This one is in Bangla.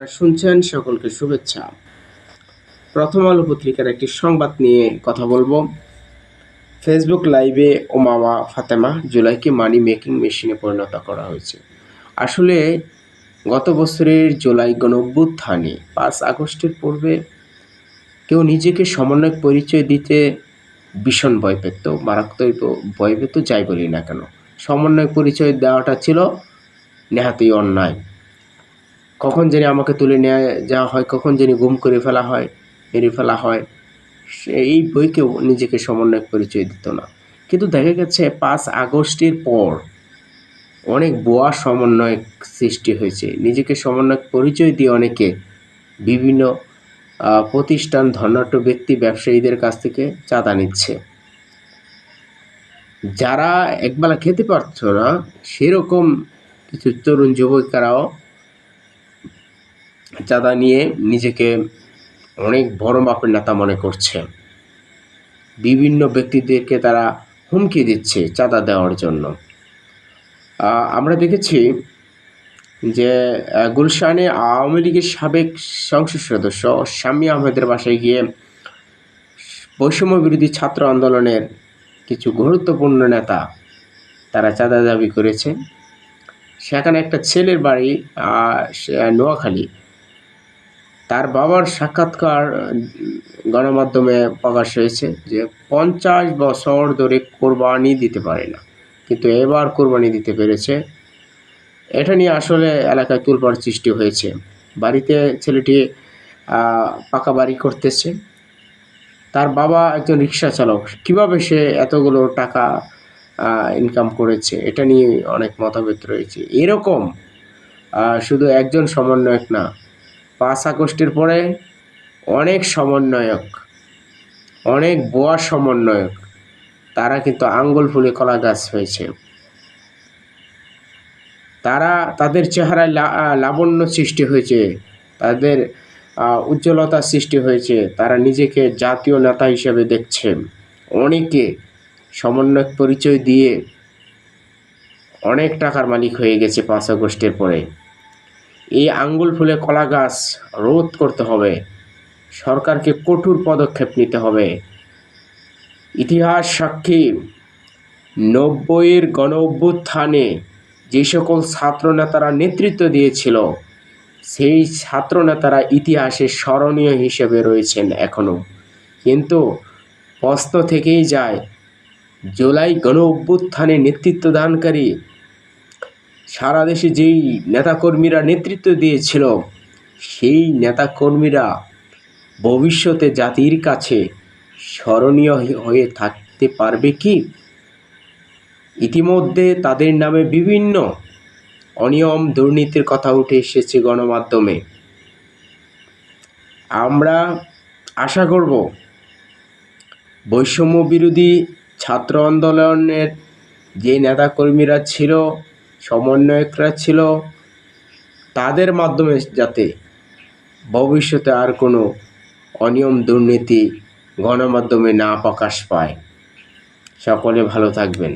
শুনছেন সকলকে শুভেচ্ছা। প্রথম আলো পত্রিকার একটি সংবাদ নিয়ে কথা বলব। ফেসবুক লাইভে ওমামা ফাতেমা জুলাইকে মানি মেকিং মেশিনে পরিণত করা হয়েছে। আসলে গত বছরের জুলাই গণ অভ্যুত্থানে পাঁচ আগস্টের পূর্বে কেউ নিজেকে সমন্বয়ক পরিচয় দিতে ভীষণ ভয় পেত, মারাত্মক ভয় পেত, যাই বলি না কেন। সমন্বয়ক পরিচয় দেওয়াটা ছিল নেহাতেই অন্যায়। কখন জানি আমাকে তুলে নিয়ে যাওয়া হয়, কখন জানি গুম করে ফেলা হয়, মেরে ফেলা হয়। এই বইকেও নিজেকে সমন্বয়ক পরিচয় দিত না। কিন্তু দেখা গেছে পাঁচ আগস্টের পর অনেক বোয়া সমন্বয়ক সৃষ্টি হয়েছে। নিজেকে সমন্বয়ক পরিচয় দিয়ে অনেকে বিভিন্ন প্রতিষ্ঠান ধনাঢ্য ব্যক্তি, ব্যবসায়ীদের কাছ থেকে চাঁদা নিচ্ছে। যারা একবেলা খেতে পারছ না, সেরকম কিছু তরুণ যুবকেরাও চাঁদা নিয়ে নিজেকে অনেক বড় মাপের নেতা মনে করছে। বিভিন্ন ব্যক্তিদেরকে তারা হুমকি দিচ্ছে চাঁদা দেওয়ার জন্য। আমরা দেখেছি যে গুলশানে আওয়ামী লীগের সাবেক সংসদ সদস্য শামী আহমেদের বাসায় গিয়ে বৈষম্য বিরোধী ছাত্র আন্দোলনের কিছু গুরুত্বপূর্ণ নেতা তারা চাঁদা দাবি করেছে। সেখানে একটা ছেলের বাড়ি নোয়াখালী। তার বাবার সাক্ষাৎকার গণমাধ্যমে প্রকাশ হয়েছে যে পঞ্চাশ বছর ধরে কোরবানি দিতে পারে না। কিন্তু এবার কোরবানি দিতে পেরেছে। এটা নিয়ে আসলে এলাকায় তুলপাড় সৃষ্টি হয়েছে। বাড়িতে ছেলেটি পাকা বাড়ি করতেছে। তার বাবা একজন রিক্সা চালক। কীভাবে সে এতগুলো টাকা ইনকাম করেছে, এটা নিয়ে অনেক মতভেদ রয়েছে। এরকম শুধু একজন সমন্বয়ক না পাঁচ আগস্টের পরে অনেক সমন্বয়ক, অনেক বোয়া সমন্বয়ক, তারা কিন্তু আঙ্গুল ফুলে কলা গাছ হয়েছে। তারা তাদের চেহারায় লাবণ্য সৃষ্টি হয়েছে, তাদের উজ্জ্বলতা সৃষ্টি হয়েছে, তারা নিজেকে জাতীয় নেতা হিসেবে দেখছে। অনেকে সমন্বয়ক পরিচয় দিয়ে অনেক টাকার মালিক হয়ে গেছে পাঁচ আগস্টের পরে। এই আঙ্গুল ফুলে কলা গাছ রোধ করতে হবে। সরকারকে কঠোর পদক্ষেপ নিতে হবে। ইতিহাস সাক্ষী, নব্বইয়ের গণ অভ্যুত্থানে যে সকল ছাত্রনেতারা নেতৃত্ব দিয়েছিল, সেই ছাত্রনেতারা ইতিহাসে স্মরণীয় হিসেবে রয়েছেন এখনও কিন্তু প্রশ্ন থেকেই যায়, জুলাই গণ অভ্যুত্থানে নেতৃত্ব দানকারী সারা দেশে যেই নেতাকর্মীরা নেতৃত্ব দিয়েছিল, সেই নেতাকর্মীরা ভবিষ্যতে জাতির কাছে স্মরণীয় হয়ে- থাকতে পারবে কি? ইতিমধ্যে তাদের নামে বিভিন্ন অনিয়ম দুর্নীতির কথা উঠে এসেছে গণমাধ্যমে। আমরা আশা করব, বৈষম্য বিরোধী ছাত্র আন্দোলনের যে নেতাকর্মীরা ছিল সমন্বয়করা ছিল। তাদের মাধ্যমে যাতে ভবিষ্যতে আর কোনো অনিয়ম দুর্নীতি গণমাধ্যমে না প্রকাশ পায়। সকলে ভালো থাকবেন।